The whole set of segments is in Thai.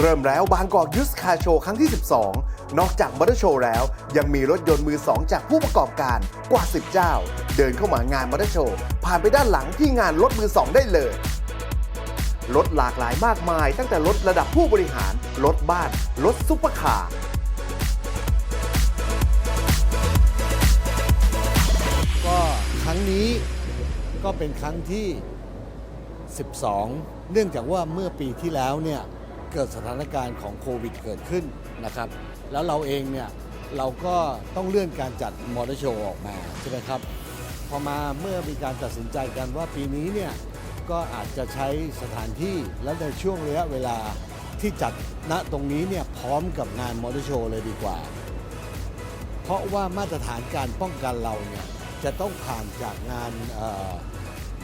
เริ่มแล้วบางกอกยุสคาโชว์ครั้งที่ 12 นอกจากมอเตอร์โชว์แล้ว ยังมีรถยนต์มือ2จากผู้ประกอบการกว่า 10 เจ้า เดินเข้ามางานมอเตอร์โชว์ ผ่านไปด้านหลังที่งานรถมือ2ได้เลย รถหลากหลายมากมาย ตั้งแต่รถระดับผู้บริหาร รถบ้าน รถซุปเปอร์คาร์ก็ครั้งนี้ก็เป็นครั้งที่ 12 เนื่องจากว่าเมื่อปีที่แล้วเนี่ย เกิดสถานการณ์ของโควิดเกิดขึ้นนะครับ แล้วเราเองเนี่ยเราก็ต้องเลื่อนการจัดมอเตอร์โชว์ออกมาใช่ไหมครับ พอมาเมื่อมีการตัดสินใจกันว่าปีนี้เนี่ยก็อาจจะใช้สถานที่และในช่วงระยะเวลาที่จัดณตรงนี้เนี่ยพร้อมกับงานมอเตอร์โชว์เลยดีกว่า เพราะว่ามาตรฐานการป้องกันเราเนี่ยจะต้องผ่านจากงาน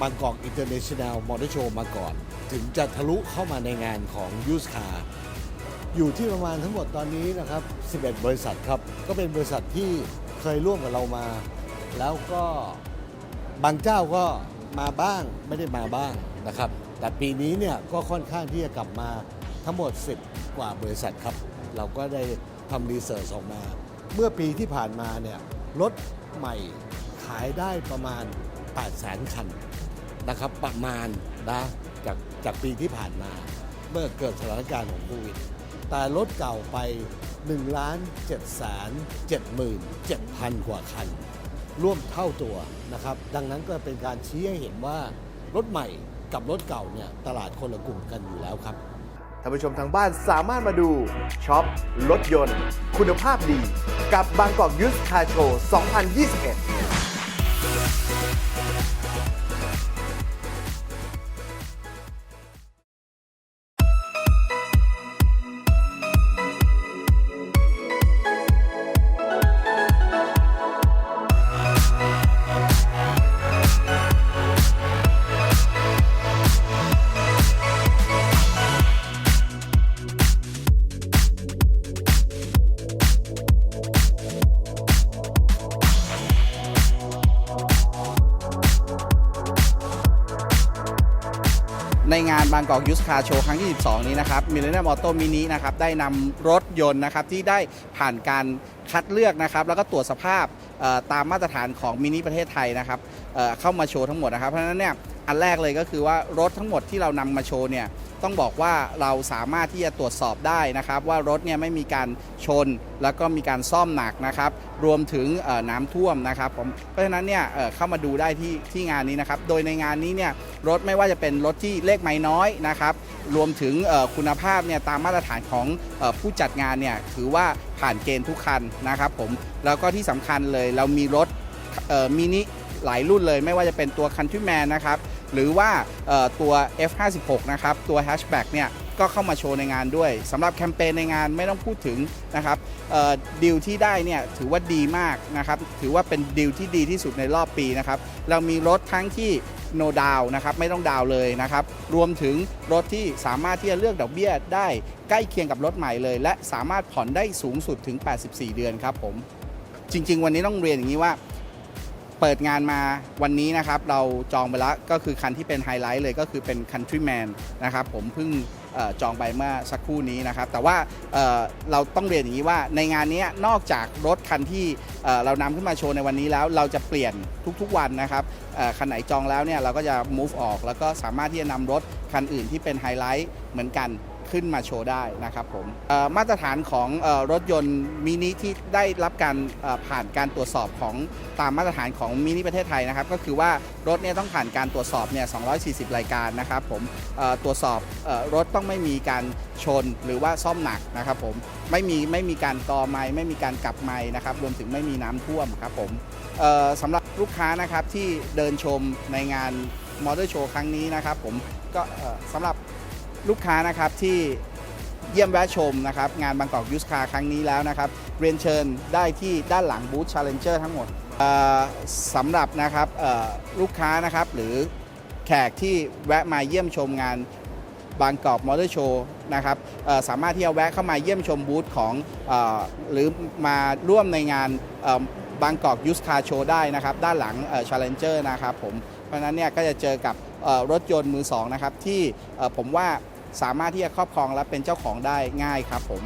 บางกอกอินเตอร์เนชั่นแนลมอเตอร์โชว์มาก่อน ถึงจะทะลุเข้ามาในงานของยูสคาอยู่ที่ประมาณทั้งหมดตอนนี้นะครับ 11 บริษัทครับ ก็เป็นบริษัทที่เคยร่วมกับเรามา แล้วก็บางเจ้าก็มาบ้างไม่ได้มาบ้างนะครับ แต่ปีนี้เนี่ยก็ค่อนข้างที่จะกลับมาทั้งหมด 10 กว่าบริษัทครับ เราก็ได้ทำรีเสิร์ชออกมา เมื่อปีที่ผ่านมาเนี่ยรถใหม่ขายได้ประมาณ8 0 0 0 0 0 คัน นะครับประมาณนะจากจากปีที่ผ่านมา เมื่อเกิดสถานการณ์ของโควิด แต่รถเก่าไป1ล้าน7แสน7หมื่น7พันกว่าคัน ร่วมเท่าตัวนะครับ ดังนั้นก็เป็นการชี้ให้เห็นว่ารถใหม่กับรถเก่าเนี่ยตลาดคนละกลุ่มกันอยู่แล้วครับ ท่านผู้ชมทางบ้านสามารถมาดูช็อปรถยนต์ คุณภาพดี กับบางกอกยุสคาโชว์2021 ในงานบางกอกยูสคาร์โชว์ครั้งที่ 12 นี้นะครับมิเลเนียมออโต้มินินะครับได้นำรถยนต์นะครับที่ได้ผ่านการคัดเลือกนะครับแล้วก็ตรวจสภาพตามมาตรฐานของมินิประเทศไทยนะครับเข้ามาโชว์ทั้งหมดนะครับเพราะฉะนั้นเนี่ย อันแรกเลยก็คือว่ารถทั้งหมดที่เรานำมาโชว์เนี่ยต้องบอกว่าเราสามารถที่จะตรวจสอบได้นะครับ ว่ารถเนี่ยไม่มีการชนแล้วก็มีการซ่อมหนักนะครับ รวมถึงน้ำท่วมนะครับผมเพราะฉะนั้นเนี่ยเเข้ามาดูได้ที่ที่งานนี้นะครับ โดยในงานนี้เนี่ยรถไม่ว่าจะเป็นรถที่เลขไม้น้อยนะครับ รวมถึงคุณภาพเนี่ยตามมาตรฐานของอผู้จัดงานเนี่ยถือว่าผ่านเกณฑ์ทุกคันนะครับผมแล้วก็ที่สำคัญเลยเรามีรถมินิ หลายรุ่นเลย ไม่ว่าจะเป็นตัว Countryman นะครับ หรือว่าตัว F56 นะครับ ตัว Hatchback เนี่ยก็เข้ามาโชว์ในงานด้วยสำหรับแคมเปญในงานไม่ต้องพูดถึงนะครับดีลที่ได้เนี่ยถือว่าดีมากนะครับ ถือว่าเป็นดีลที่ดีที่สุดในรอบปีนะครับ เรามีรถทั้งที่ no down นะครับไม่ต้องดาวเลยนะครับ รวมถึงรถที่สามารถที่จะเลือกดอกเบี้ยได้ใกล้เคียงกับรถใหม่เลย และสามารถผ่อนได้สูงสุดถึง 84 เดือนครับผม จริง ๆ วันนี้ต้องเรียนอย่างนี้ว่า เปิดงานมาวันนี้นะครับเราจองไปแล้วก็คือคันที่เป็นไฮไลท์เลยก็คือเป็น Countryman นะครับผมเพิ่งออจองไปเมื่อสักครู่นี้นะครับ แต่ว่าเเราต้องเรียนอย่างนี้ว่าในงานนี้นอกจากรถคันที่เเรานำขึ้นมาโชว์ในวันนี้แล้วเราจะเปลี่ยนทุกๆวันนะครับคันไหนจองแล้วเนี่ยเราก็จะ move ออก แล้วก็สามารถที่จะนำรถคันอื่นที่เป็นไฮไลท์เหมือนกัน ขึ้นมาโชว์ได้นะครับผมมาตรฐานของอรถยนต์มินิที่ได้รับการผ่านการตรวจสอบของตามมาตรฐานของมินิประเทศไทยนะครับก็คือว่ารถเนี่ยต้องผ่านการตรวจสอบเนี่ย 240 รายการนะครับผมตรวจสอบอรถต้องไม่มีการชนหรือว่าซ่อมหนักนะครับผมไม่มีไม่มีการกอไม้ไม่มีการกลับไม้นะครับรวมถึงไม่มีน้ำท่วมครับผมสำหรับลูกค้านะครับที่เดินชมในงานมอเตอร์โชว์ครั้งนี้นะครับผมก็สำหรับ ลูกค้านะครับที่เยี่ยมแวะชมนะครับงานบางกอกยูสคาครั้งนี้แล้วนะครับ เรียนเชิญได้ที่ด้านหลังบูธ Challenger ทั้งหมดสำหรับนะครับลูกค้านะครับหรือแขกที่แวะมาเยี่ยมชมงานบางกอกมอเตอร์โชว์นะครับสามารถที่จะแวะเข้ามาเยี่ยมชมบูธของอหรือมาร่วมในงานบางกอกยูสคาโชว์ได้นะครับ ด้านหลังเอ่อ Challenger นะครับผมเพราะนั้นเนี่ยก็จะเจอกับรถยนต์มือสองนะครับที่ผมว่า สามารถที่จะครอบครองและเป็นเจ้าของได้ง่ายครับผม